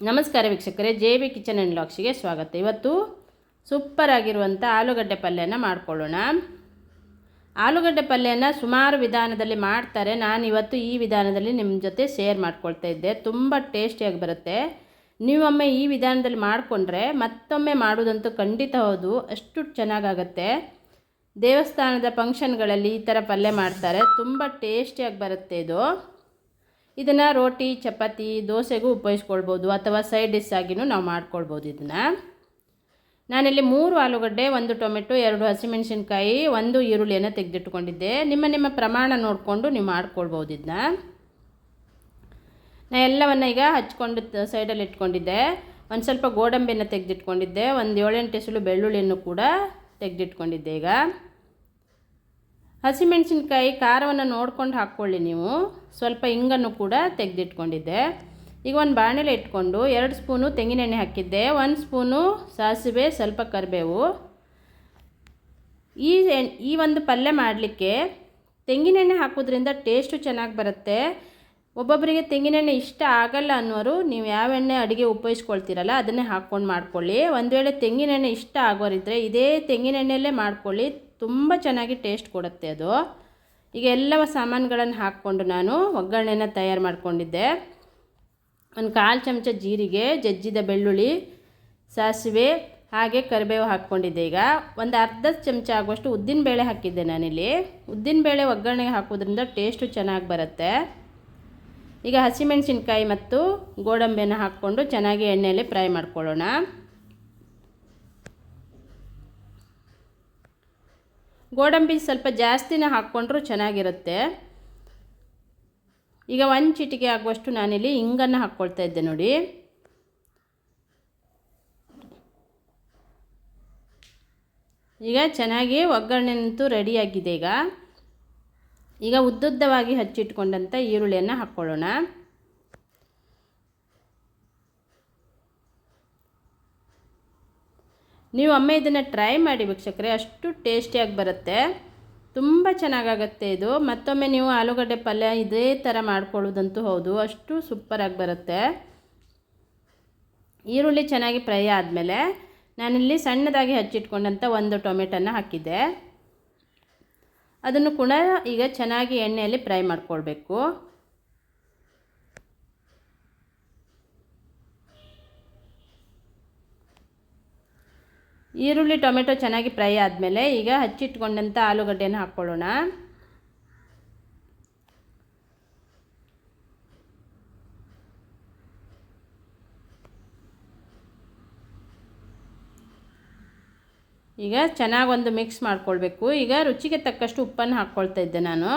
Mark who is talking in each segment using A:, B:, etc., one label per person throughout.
A: ನಮಸ್ಕಾರ ವೀಕ್ಷಕರೇ, J B kitchen and ಲಾಕ್ಸಿಗೆ ಸ್ವಾಗತ. ಇವತ್ತು ಸೂಪರ್ ಆಗಿರುವಂಥ ಆಲೂಗಡ್ಡೆ ಪಲ್ಯನ ಮಾಡ್ಕೊಳ್ಳೋಣ. ಆಲೂಗಡ್ಡೆ ಪಲ್ಯನ ಸುಮಾರು ವಿಧಾನದಲ್ಲಿ ಮಾಡ್ತಾರೆ. ನಾನು ಇವತ್ತು ಈ ವಿಧಾನದಲ್ಲಿ ನಿಮ್ಮ ಜೊತೆ ಶೇರ್ ಮಾಡ್ಕೊಳ್ತಾ ಇದ್ದೆ. ತುಂಬ ಟೇಸ್ಟಿಯಾಗಿ ಬರುತ್ತೆ. ನೀವೊಮ್ಮೆ ಈ ವಿಧಾನದಲ್ಲಿ ಮಾಡಿಕೊಂಡ್ರೆ ಮತ್ತೊಮ್ಮೆ ಮಾಡೋದಂತೂ ಖಂಡಿತ ಹೌದು. ಅಷ್ಟು ಚೆನ್ನಾಗಾಗತ್ತೆ. ದೇವಸ್ಥಾನದ ಫಂಕ್ಷನ್ಗಳಲ್ಲಿ ಈ ಥರ ಪಲ್ಯ ಮಾಡ್ತಾರೆ. ತುಂಬ ಟೇಸ್ಟಿಯಾಗಿ ಬರುತ್ತೆ ಇದು. ಇದನ್ನು ರೋಟಿ, ಚಪಾತಿ, ದೋಸೆಗೂ ಉಪಯೋಗಿಸ್ಕೊಳ್ಬೋದು ಅಥವಾ ಸೈಡ್ ಡಿಶ್ ಆಗಿನೂ ನಾವು ಮಾಡ್ಕೊಳ್ಬೋದು ಇದನ್ನು. ನಾನಿಲ್ಲಿ ಮೂರು ಆಲೂಗಡ್ಡೆ, ಒಂದು ಟೊಮೆಟೊ, ಎರಡು ಹಸಿಮೆಣಸಿನ್ಕಾಯಿ, ಒಂದು ಈರುಳ್ಳಿಯನ್ನು ತೆಗೆದಿಟ್ಕೊಂಡಿದ್ದೆ. ನಿಮ್ಮ ನಿಮ್ಮ ಪ್ರಮಾಣ ನೋಡಿಕೊಂಡು ನೀವು ಮಾಡ್ಕೊಳ್ಬೋದು ಇದನ್ನ. ನಾ ಎಲ್ಲವನ್ನು ಈಗ ಹಚ್ಕೊಂಡು ಸೈಡಲ್ಲಿ ಇಟ್ಕೊಂಡಿದ್ದೆ. ಒಂದು ಸ್ವಲ್ಪ ಗೋಡಂಬಿಯನ್ನು ತೆಗೆದಿಟ್ಕೊಂಡಿದ್ದೆ. ಒಂದು ಏಳೆಂಟು ಎಸಳು ಬೆಳ್ಳುಳ್ಳಿಯನ್ನು ಕೂಡ ತೆಗೆದಿಟ್ಕೊಂಡಿದ್ದೆ ಈಗ. ಹಸಿಮೆಣಸಿನ್ಕಾಯಿ ಖಾರವನ್ನು ನೋಡ್ಕೊಂಡು ಹಾಕ್ಕೊಳ್ಳಿ ನೀವು. ಸ್ವಲ್ಪ ಹಿಂಗನ್ನು ಕೂಡ ತೆಗೆದಿಟ್ಕೊಂಡಿದ್ದೆ. ಈಗ ಒಂದು ಬಾಣಲೆ ಇಟ್ಕೊಂಡು ಎರಡು ಸ್ಪೂನು ತೆಂಗಿನೆಣ್ಣೆ ಹಾಕಿದ್ದೆ. ಒಂದು ಸ್ಪೂನು ಸಾಸಿವೆ, ಸ್ವಲ್ಪ ಕರಿಬೇವು. ಈ ಈ ಒಂದು ಪಲ್ಯ ಮಾಡಲಿಕ್ಕೆ ತೆಂಗಿನೆಣ್ಣೆ ಹಾಕೋದ್ರಿಂದ ಟೇಸ್ಟು ಚೆನ್ನಾಗಿ ಬರುತ್ತೆ. ಒಬ್ಬೊಬ್ಬರಿಗೆ ತೆಂಗಿನೆಣ್ಣೆ ಇಷ್ಟ ಆಗಲ್ಲ ಅನ್ನೋರು ನೀವು ಯಾವ ಎಣ್ಣೆ ಅಡುಗೆ ಉಪಯೋಗಿಸ್ಕೊಳ್ತೀರಲ್ಲ ಅದನ್ನೇ ಹಾಕ್ಕೊಂಡು ಮಾಡ್ಕೊಳ್ಳಿ. ಒಂದು ವೇಳೆ ತೆಂಗಿನೆಣ್ಣೆ ಇಷ್ಟ ಆಗೋರಿದ್ದರೆ ಇದೇ ತೆಂಗಿನೆಣ್ಣೆಯಲ್ಲೇ ಮಾಡ್ಕೊಳ್ಳಿ. ತುಂಬ ಚೆನ್ನಾಗಿ ಟೇಸ್ಟ್ ಕೊಡುತ್ತೆ ಅದು. ಈಗ ಎಲ್ಲ ಸಾಮಾನುಗಳನ್ನು ಹಾಕ್ಕೊಂಡು ನಾನು ಒಗ್ಗರಣೆನ ತಯಾರು ಮಾಡಿಕೊಂಡಿದ್ದೆ. ಒಂದು ಕಾಲು ಚಮಚ ಜೀರಿಗೆ, ಜಜ್ಜಿದ ಬೆಳ್ಳುಳ್ಳಿ, ಸಾಸಿವೆ, ಹಾಗೆ ಕರಿಬೇವು ಹಾಕ್ಕೊಂಡಿದ್ದೆ. ಈಗ ಒಂದು ಅರ್ಧ ಚಮಚ ಆಗುವಷ್ಟು ಉದ್ದಿನಬೇಳೆ ಹಾಕಿದ್ದೆ ನಾನಿಲ್ಲಿ. ಉದ್ದಿನಬೇಳೆ ಒಗ್ಗರಣೆಗೆ ಹಾಕೋದ್ರಿಂದ ಟೇಸ್ಟು ಚೆನ್ನಾಗಿ ಬರುತ್ತೆ. ಈಗ ಹಸಿಮೆಣಸಿನ್ಕಾಯಿ ಮತ್ತು ಗೋಡಂಬಿಯನ್ನು ಹಾಕ್ಕೊಂಡು ಚೆನ್ನಾಗಿ ಎಣ್ಣೆಯಲ್ಲಿ ಫ್ರೈ ಮಾಡ್ಕೊಳ್ಳೋಣ. ಗೋಡಂಬಿ ಸ್ವಲ್ಪ ಜಾಸ್ತಿನೇ ಹಾಕ್ಕೊಂಡ್ರೂ ಚೆನ್ನಾಗಿರುತ್ತೆ. ಈಗ ಒಂದು ಚಿಟಿಕೆ ಆಗುವಷ್ಟು ನಾನಿಲ್ಲಿ ಹಿಂಗನ್ನು ಹಾಕ್ಕೊಳ್ತಾ ಇದ್ದೆ ನೋಡಿ. ಈಗ ಚೆನ್ನಾಗಿ ಒಗ್ಗರಣೆ ನಿಂತು ರೆಡಿಯಾಗಿದೆ ಈಗ. ಈಗ ಉದ್ದುದ್ದವಾಗಿ ಹಚ್ಚಿಟ್ಕೊಂಡಂಥ ಈರುಳ್ಳಿಯನ್ನು ಹಾಕ್ಕೊಳ್ಳೋಣ ನೀವು ಒಮ್ಮೆ ಇದನ್ನು ಟ್ರೈ ಮಾಡಿ ವೀಕ್ಷಕರೆ, ಅಷ್ಟು ಟೇಸ್ಟಿಯಾಗಿ ಬರುತ್ತೆ. ತುಂಬ ಚೆನ್ನಾಗಾಗತ್ತೆ ಇದು. ಮತ್ತೊಮ್ಮೆ ನೀವು ಆಲೂಗಡ್ಡೆ ಪಲ್ಯ ಇದೇ ಥರ ಮಾಡ್ಕೊಳ್ಳೋದಂತೂ ಹೌದು, ಅಷ್ಟು ಸೂಪರಾಗಿ ಬರುತ್ತೆ. ಈರುಳ್ಳಿ ಚೆನ್ನಾಗಿ ಫ್ರೈ ಆದಮೇಲೆ ನಾನಿಲ್ಲಿ ಸಣ್ಣದಾಗಿ ಹಚ್ಚಿಟ್ಕೊಂಡಂಥ ಒಂದು ಟೊಮೆಟೊನ ಹಾಕಿದ್ದೆ. ಅದನ್ನು ಕೂಡ ಈಗ ಚೆನ್ನಾಗಿ ಎಣ್ಣೆಯಲ್ಲಿ ಫ್ರೈ ಮಾಡ್ಕೊಳ್ಬೇಕು. ಈರುಳ್ಳಿ ಟೊಮೆಟೊ ಚೆನ್ನಾಗಿ ಫ್ರೈ ಆದಮೇಲೆ ಈಗ ಹಚ್ಚಿಟ್ಕೊಂಡಂಥ ಆಲೂಗಡ್ಡೆಯನ್ನು ಹಾಕ್ಕೊಳ್ಳೋಣ. ಈಗ ಚೆನ್ನಾಗಿ ಒಂದು ಮಿಕ್ಸ್ ಮಾಡ್ಕೊಳ್ಬೇಕು. ಈಗ ರುಚಿಗೆ ತಕ್ಕಷ್ಟು ಉಪ್ಪನ್ನು ಹಾಕ್ಕೊಳ್ತಾ ಇದ್ದೆ ನಾನು.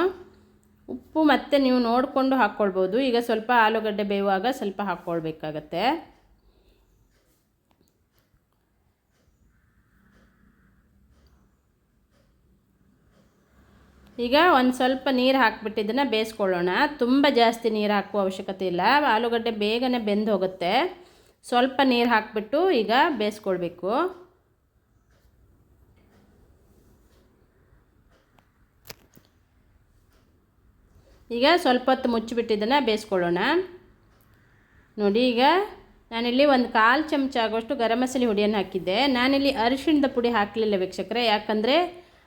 A: ಉಪ್ಪು ಮತ್ತೆ ನೀವು ನೋಡಿಕೊಂಡು ಹಾಕ್ಕೊಳ್ಬೋದು. ಈಗ ಸ್ವಲ್ಪ ಆಲೂಗಡ್ಡೆ ಬೇಯುವಾಗ ಸ್ವಲ್ಪ ಹಾಕ್ಕೊಳ್ಬೇಕಾಗತ್ತೆ. ಈಗ ಒಂದು ಸ್ವಲ್ಪ ನೀರು ಹಾಕ್ಬಿಟ್ಟಿದ್ದನ್ನು ಬೇಯಿಸ್ಕೊಳ್ಳೋಣ. ತುಂಬ ಜಾಸ್ತಿ ನೀರು ಹಾಕುವ ಅವಶ್ಯಕತೆ ಇಲ್ಲ. ಆಲೂಗಡ್ಡೆ ಬೇಗನೆ ಬೆಂದು ಹೋಗುತ್ತೆ. ಸ್ವಲ್ಪ ನೀರು ಹಾಕಿಬಿಟ್ಟು ಈಗ ಬೇಯಿಸ್ಕೊಳ್ಬೇಕು. ಈಗ ಸ್ವಲ್ಪ ಹೊತ್ತು ಮುಚ್ಚಿಬಿಟ್ಟಿದ್ದನ್ನು ಬೇಯಿಸ್ಕೊಳ್ಳೋಣ. ನೋಡಿ ಈಗ ನಾನಿಲ್ಲಿ ಒಂದು ಕಾಲು ಚಮಚ ಆಗೋಷ್ಟು ಗರಂ ಮಸಾಲೆ ಹುಡಿಯನ್ನು ಹಾಕಿದ್ದೆ. ನಾನಿಲ್ಲಿ ಅರಿಶಿಣದ ಪುಡಿ ಹಾಕಲಿಲ್ಲ ವೀಕ್ಷಕರೆ. ಯಾಕಂದರೆ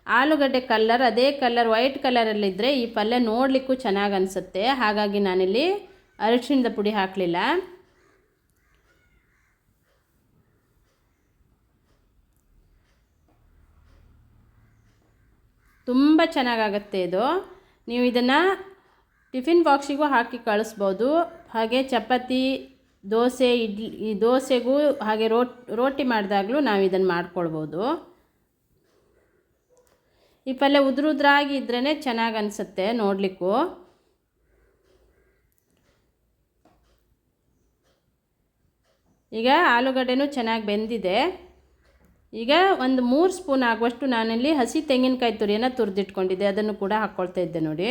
A: ಆಲೂಗಡ್ಡೆ ಕಲ್ಲರ್, ಅದೇ ಕಲ್ಲರ್, ವೈಟ್ ಕಲರಲ್ಲಿದ್ದರೆ ಈ ಪಲ್ಯ ನೋಡಲಿಕ್ಕೂ ಚೆನ್ನಾಗಿ ಅನಿಸುತ್ತೆ. ಹಾಗಾಗಿ ನಾನಿಲ್ಲಿ ಅರಿಶಿಣದ ಪುಡಿ ಹಾಕಲಿಲ್ಲ. ತುಂಬ ಚೆನ್ನಾಗಾಗತ್ತೆ ಇದು. ನೀವು ಇದನ್ನು ಟಿಫಿನ್ ಬಾಕ್ಸಿಗೂ ಹಾಕಿ ಕಳಿಸ್ಬೋದು. ಹಾಗೆ ಚಪಾತಿ, ದೋಸೆ ಇಡ್ಲಿ, ಈ ದೋಸೆಗೂ ಹಾಗೆ ರೋಟ್ ರೋಟಿ ಮಾಡಿದಾಗಲೂ ನಾವು ಇದನ್ನು ಮಾಡ್ಕೊಳ್ಬೋದು. ಈ ಪಲ್ಯ ಉದುರು ಉದ್ರಾಗಿ ಇದ್ರೇ ಚೆನ್ನಾಗಿ ಅನಿಸುತ್ತೆ ನೋಡಲಿಕ್ಕೂ. ಈಗ ಆಲೂಗಡ್ಡೆನೂ ಚೆನ್ನಾಗಿ ಬೆಂದಿದೆ. ಈಗ ಒಂದು ಮೂರು ಸ್ಪೂನ್ ಆಗುವಷ್ಟು ನಾನಲ್ಲಿ ಹಸಿ ತೆಂಗಿನಕಾಯಿ ತುರಿಯನ್ನು ತುರಿದಿಟ್ಕೊಂಡಿದ್ದೆ. ಅದನ್ನು ಕೂಡ ಹಾಕ್ಕೊಳ್ತಾ ಇದ್ದೆ ನೋಡಿ.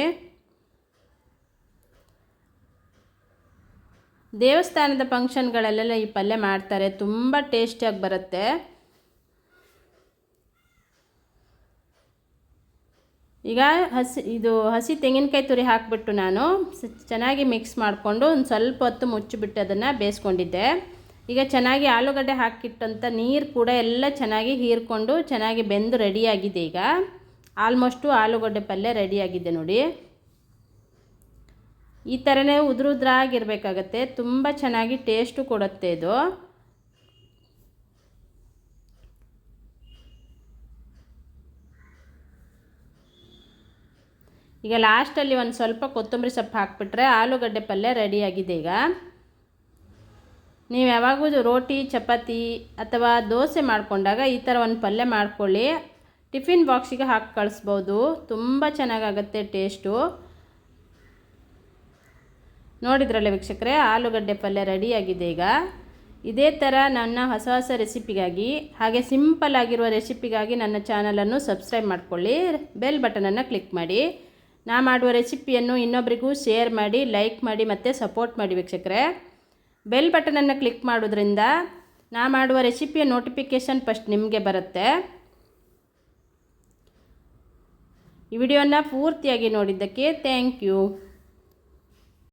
A: ದೇವಸ್ಥಾನದ ಫಂಕ್ಷನ್ಗಳಲ್ಲೆಲ್ಲ ಈ ಪಲ್ಯ ಮಾಡ್ತಾರೆ. ತುಂಬ ಟೇಸ್ಟಿಯಾಗಿ ಬರುತ್ತೆ. ಈಗ ಹಸಿ, ಇದು ಹಸಿ ತೆಂಗಿನಕಾಯಿ ತುರಿ ಹಾಕಿಬಿಟ್ಟು ನಾನು ಚೆನ್ನಾಗಿ ಮಿಕ್ಸ್ ಮಾಡಿಕೊಂಡು ಒಂದು ಸ್ವಲ್ಪ ಹೊತ್ತು ಮುಚ್ಚಿಬಿಟ್ಟು ಅದನ್ನು ಬೇಯಿಸ್ಕೊಂಡಿದ್ದೆ. ಈಗ ಚೆನ್ನಾಗಿ ಆಲೂಗಡ್ಡೆ ಹಾಕಿಟ್ಟಂಥ ನೀರು ಕೂಡ ಎಲ್ಲ ಚೆನ್ನಾಗಿ ಹೀರ್ಕೊಂಡು ಚೆನ್ನಾಗಿ ಬೆಂದು ರೆಡಿಯಾಗಿದೆ ಈಗ. ಆಲ್ಮೋಸ್ಟು ಆಲೂಗಡ್ಡೆ ಪಲ್ಯ ರೆಡಿಯಾಗಿದೆ ನೋಡಿ. ಈ ಥರನೇ ಉದುರು ಉದ್ರಾಗಿರ್ಬೇಕಾಗತ್ತೆ ತುಂಬ ಚೆನ್ನಾಗಿ ಟೇಸ್ಟು ಕೊಡುತ್ತೆ ಇದು. ಈಗ ಲಾಸ್ಟಲ್ಲಿ ಒಂದು ಸ್ವಲ್ಪ ಕೊತ್ತಂಬರಿ ಸೊಪ್ಪು ಹಾಕ್ಬಿಟ್ರೆ ಆಲೂಗಡ್ಡೆ ಪಲ್ಯ ರೆಡಿಯಾಗಿದೆ ಈಗ. ನೀವು ಯಾವಾಗೂ ರೋಟಿ, ಚಪಾತಿ ಅಥವಾ ದೋಸೆ ಮಾಡಿಕೊಂಡಾಗ ಈ ಥರ ಒಂದು ಪಲ್ಯ ಮಾಡ್ಕೊಳ್ಳಿ. ಟಿಫಿನ್ ಬಾಕ್ಸಿಗೆ ಹಾಕಿ ಕಳಿಸ್ಬೋದು. ತುಂಬ ಚೆನ್ನಾಗಾಗತ್ತೆ ಟೇಸ್ಟು ನೋಡಿದ್ರಲ್ಲ ವೀಕ್ಷಕರೇ, ಆಲೂಗಡ್ಡೆ ಪಲ್ಯ ರೆಡಿಯಾಗಿದೆ ಈಗ. ಇದೇ ಥರ ನನ್ನ ಹೊಸ ಹೊಸ ರೆಸಿಪಿಗಾಗಿ, ಹಾಗೆ ಸಿಂಪಲ್ ಆಗಿರುವ ರೆಸಿಪಿಗಾಗಿ ನನ್ನ ಚಾನಲನ್ನು ಸಬ್ಸ್ಕ್ರೈಬ್ ಮಾಡ್ಕೊಳ್ಳಿ. ಬೆಲ್ ಬಟನನ್ನು ಕ್ಲಿಕ್ ಮಾಡಿ. ನಾ ಮಾಡುವ ರೆಸಿಪಿಯನ್ನು ಇನ್ನೊಬ್ಬರಿಗೂ ಶೇರ್ ಮಾಡಿ, ಲೈಕ್ ಮಾಡಿ ಮತ್ತು ಸಪೋರ್ಟ್ ಮಾಡಿ ವೀಕ್ಷಕರೇ. ಬೆಲ್ ಬಟನನ್ನು ಕ್ಲಿಕ್ ಮಾಡೋದ್ರಿಂದ ನಾ ಮಾಡುವ ರೆಸಿಪಿಯ ನೋಟಿಫಿಕೇಷನ್ ಫಸ್ಟ್ ನಿಮಗೆ ಬರುತ್ತೆ. ಈ ವಿಡಿಯೋನ ಪೂರ್ತಿಯಾಗಿ ನೋಡಿದ್ದಕ್ಕೆ ಥ್ಯಾಂಕ್ ಯು.